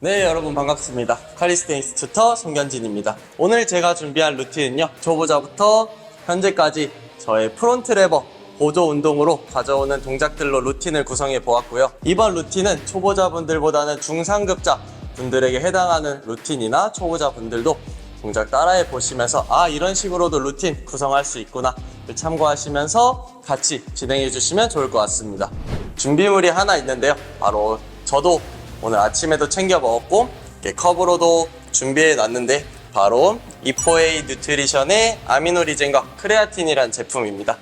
네, 여러분 반갑습니다. 칼리스테니스 튜터 송현진입니다. 오늘 제가 준비한 루틴은요, 초보자부터 현재까지 저의 프론트 레버 보조 운동으로 가져오는 동작들로 루틴을 구성해 보았고요. 이번 루틴은 초보자분들보다는 중상급자 분들에게 해당하는 루틴이나 초보자분들도 동작 따라해 보시면서 아 이런 식으로도 루틴 구성할 수 있구나 를 참고하시면서 같이 진행해 주시면 좋을 것 같습니다. 준비물이 하나 있는데요. 바로 저도 오늘 아침에도 챙겨 먹었고 이렇게 컵으로도 준비해 놨는데 바로 이포에이 뉴트리션의 아미노리젠과 크레아틴이라는 제품입니다.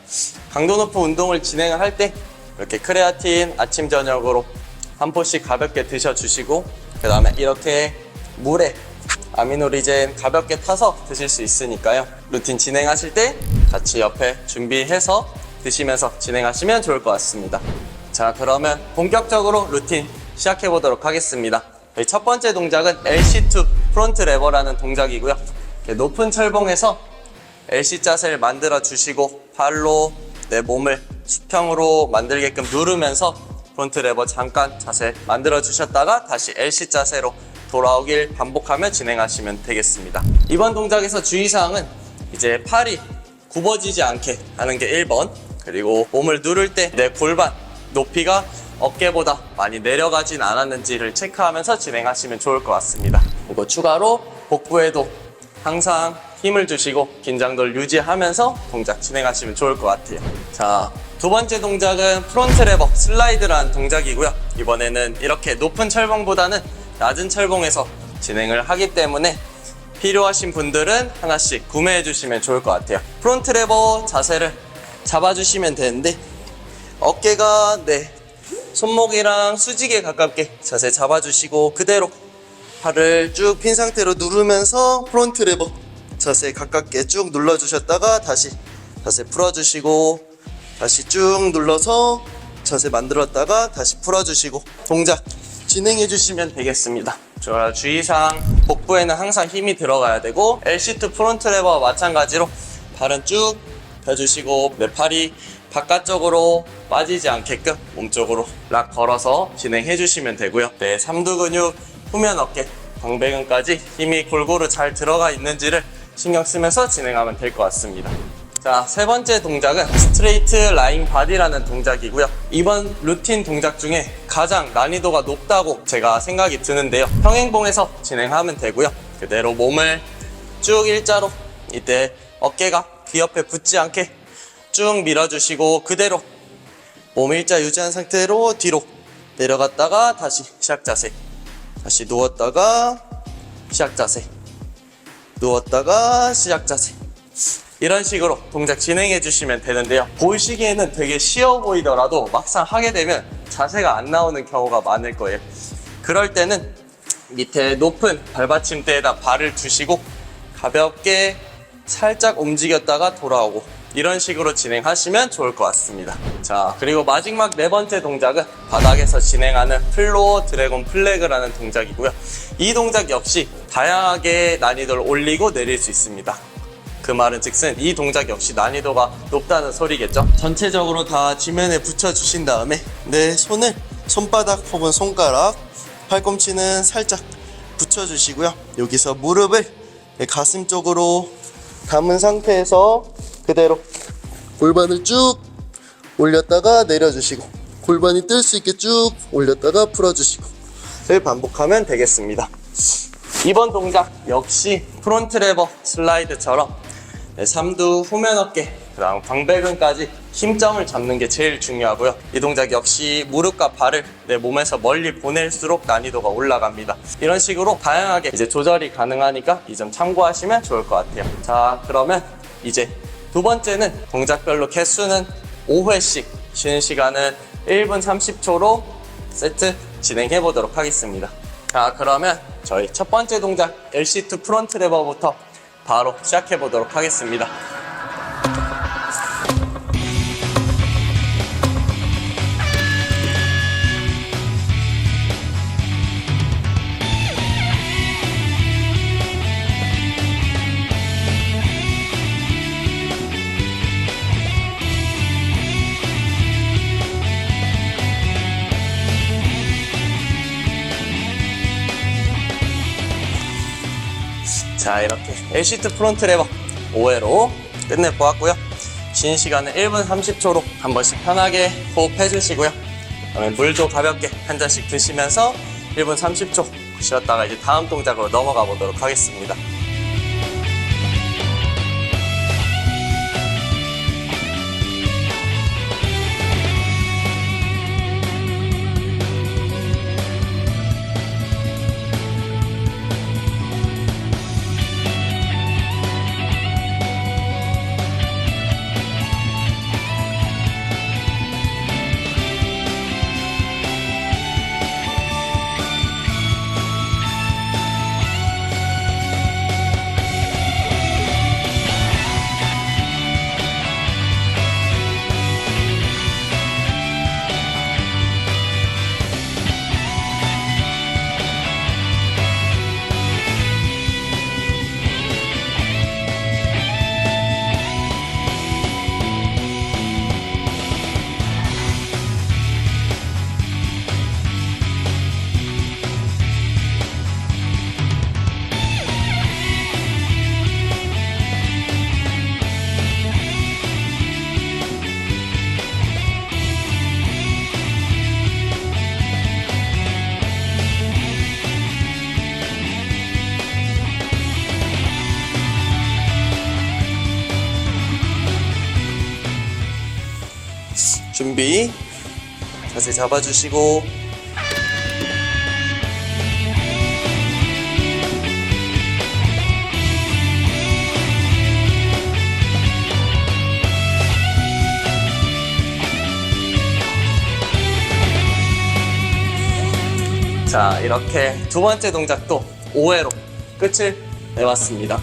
강도 높은 운동을 진행을 할 때 이렇게 크레아틴 아침 저녁으로 한 포씩 가볍게 드셔주시고 그 다음에 이렇게 물에 아미노리젠 가볍게 타서 드실 수 있으니까요. 루틴 진행하실 때 같이 옆에 준비해서 드시면서 진행하시면 좋을 것 같습니다. 자, 그러면 본격적으로 루틴 시작해 보도록 하겠습니다. 저희 첫 번째 동작은 LC2 프론트 레버라는 동작이고요. 이렇게 높은 철봉에서 LC 자세를 만들어 주시고 발로 내 몸을 수평으로 만들게끔 누르면서 프론트 레버 잠깐 자세 만들어 주셨다가 다시 LC 자세로 돌아오길 반복하며 진행하시면 되겠습니다. 이번 동작에서 주의사항은 이제 팔이 굽어지지 않게 하는 게 1번 그리고 몸을 누를 때 내 골반 높이가 어깨보다 많이 내려가진 않았는지를 체크하면서 진행하시면 좋을 것 같습니다. 그리고 추가로 복부에도 항상 힘을 주시고 긴장도를 유지하면서 동작 진행하시면 좋을 것 같아요. 자, 두 번째 동작은 프론트 레버 슬라이드라는 동작이고요. 이번에는 이렇게 높은 철봉보다는 낮은 철봉에서 진행을 하기 때문에 필요하신 분들은 하나씩 구매해 주시면 좋을 것 같아요. 프론트 레버 자세를 잡아주시면 되는데 어깨가 네 손목이랑 수직에 가깝게 자세 잡아주시고 그대로 팔을 쭉 핀 상태로 누르면서 프론트 레버 자세 가깝게 쭉 눌러주셨다가 다시 자세 풀어주시고 다시 쭉 눌러서 자세 만들었다가 다시 풀어주시고 동작 진행해 주시면 되겠습니다. 자, 주의사항 복부에는 항상 힘이 들어가야 되고 LC2 프론트 레버와 마찬가지로 발은 쭉 펴주시고 내 팔이 바깥쪽으로 빠지지 않게끔 몸쪽으로 락 걸어서 진행해 주시면 되고요. 네, 삼두 근육, 후면 어깨, 광배근까지 힘이 골고루 잘 들어가 있는지를 신경 쓰면서 진행하면 될 것 같습니다. 자, 세 번째 동작은 스트레이트 라인 바디라는 동작이고요. 이번 루틴 동작 중에 가장 난이도가 높다고 제가 생각이 드는데요. 평행봉에서 진행하면 되고요. 그대로 몸을 쭉 일자로 이때 어깨가 귀 옆에 붙지 않게 쭉 밀어주시고 그대로 몸 일자 유지한 상태로 뒤로 내려갔다가 다시 시작 자세. 다시 누웠다가 시작 자세. 누웠다가 시작 자세. 이런 식으로 동작 진행해 주시면 되는데요. 보시기에는 되게 쉬워 보이더라도 막상 하게 되면 자세가 안 나오는 경우가 많을 거예요. 그럴 때는 밑에 높은 발받침대에다 발을 두시고 가볍게 살짝 움직였다가 돌아오고 이런 식으로 진행하시면 좋을 것 같습니다. 자, 그리고 마지막 네 번째 동작은 바닥에서 진행하는 플로어 드래곤 플래그라는 동작이고요. 이 동작 역시 다양하게 난이도를 올리고 내릴 수 있습니다. 그 말은 즉슨 이 동작 역시 난이도가 높다는 소리겠죠. 전체적으로 다 지면에 붙여주신 다음에 내 손을 손바닥 혹은 손가락, 팔꿈치는 살짝 붙여주시고요. 여기서 무릎을 내 가슴 쪽으로 담은 상태에서 그대로 골반을 쭉 올렸다가 내려주시고 골반이 뜰 수 있게 쭉 올렸다가 풀어주시고 를 반복하면 되겠습니다. 이번 동작 역시 프론트 레버 슬라이드처럼 네, 삼두 후면 어깨 그다음 광배근까지 힘점을 잡는 게 제일 중요하고요. 이 동작 역시 무릎과 발을 내 몸에서 멀리 보낼수록 난이도가 올라갑니다. 이런 식으로 다양하게 이제 조절이 가능하니까 이 점 참고하시면 좋을 것 같아요. 자, 그러면 이제 두 번째는 동작별로 개수는 5회씩 쉬는 시간은 1분 30초로 세트 진행해 보도록 하겠습니다. 자, 그러면 저희 첫 번째 동작 LC2 프론트 레버부터 바로 시작해 보도록 하겠습니다. 자, 이렇게 L시트 프론트 레버 5회로 끝내보았고요. 긴 시간은 1분 30초로 한 번씩 편하게 호흡해 주시고요. 그다음에 물도 가볍게 한 잔씩 드시면서 1분 30초 쉬었다가 이제 다음 동작으로 넘어가 보도록 하겠습니다. 준비. 자세 잡아주시고. 자, 이렇게 두 번째 동작도 5회로 끝을 내왔습니다.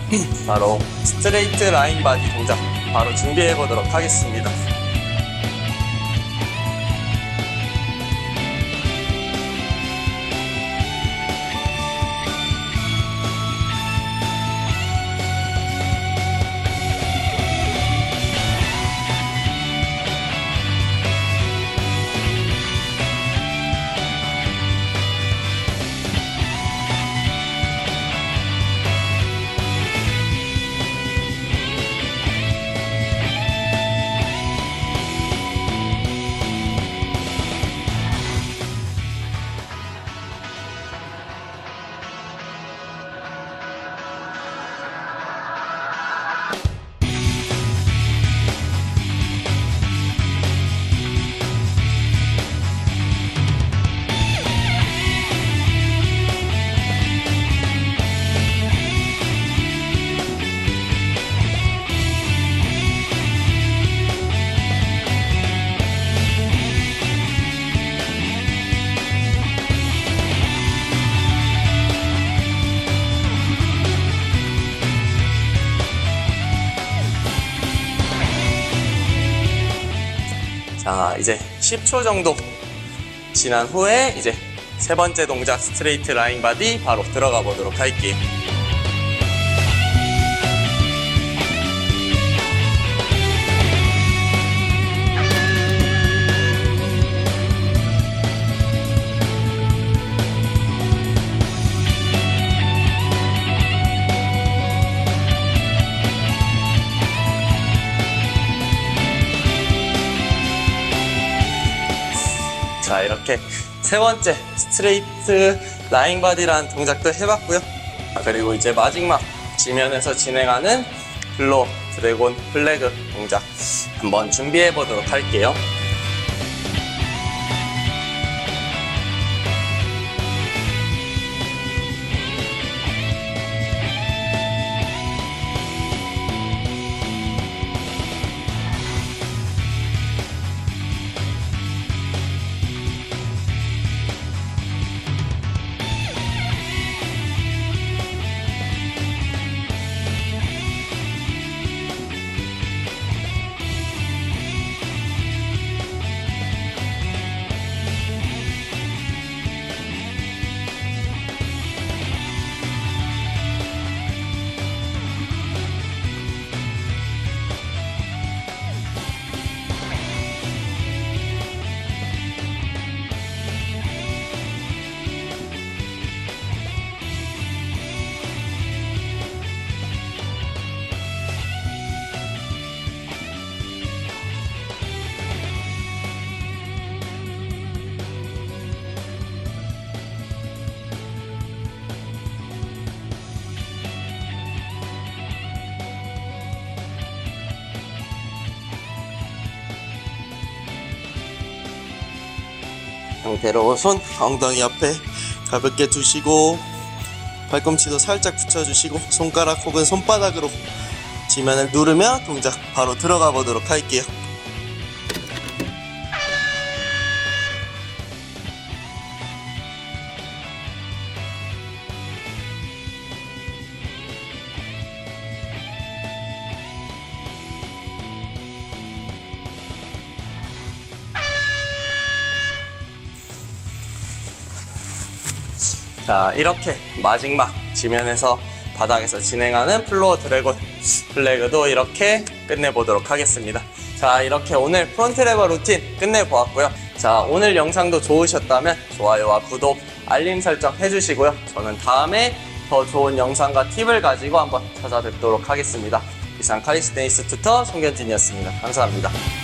바로 스트레이트 라인 바디 동작 바로 준비해 보도록 하겠습니다. 자, 이제 10초 정도 지난 후에 이제 세 번째 동작 스트레이트 라인 바디 바로 들어가 보도록 할게요. 이렇게 세 번째 스트레이트 라인 바디라는 동작도 해봤고요. 아, 그리고 이제 마지막 지면에서 진행하는 블로 드래곤 플래그 동작 한번 준비해 보도록 할게요. 상태로 손 엉덩이 옆에 가볍게 두시고 발꿈치도 살짝 붙여주시고 손가락 혹은 손바닥으로 지면을 누르며 동작 바로 들어가 보도록 할게요. 자, 이렇게 마지막 지면에서 바닥에서 진행하는 플로어 드래곤 플래그도 이렇게 끝내보도록 하겠습니다. 자, 이렇게 오늘 프론트 레버 루틴 끝내보았고요. 자, 오늘 영상도 좋으셨다면 좋아요와 구독, 알림 설정 해주시고요. 저는 다음에 더 좋은 영상과 팁을 가지고 한번 찾아뵙도록 하겠습니다. 이상 카리스테니스 투터 송현진이었습니다. 감사합니다.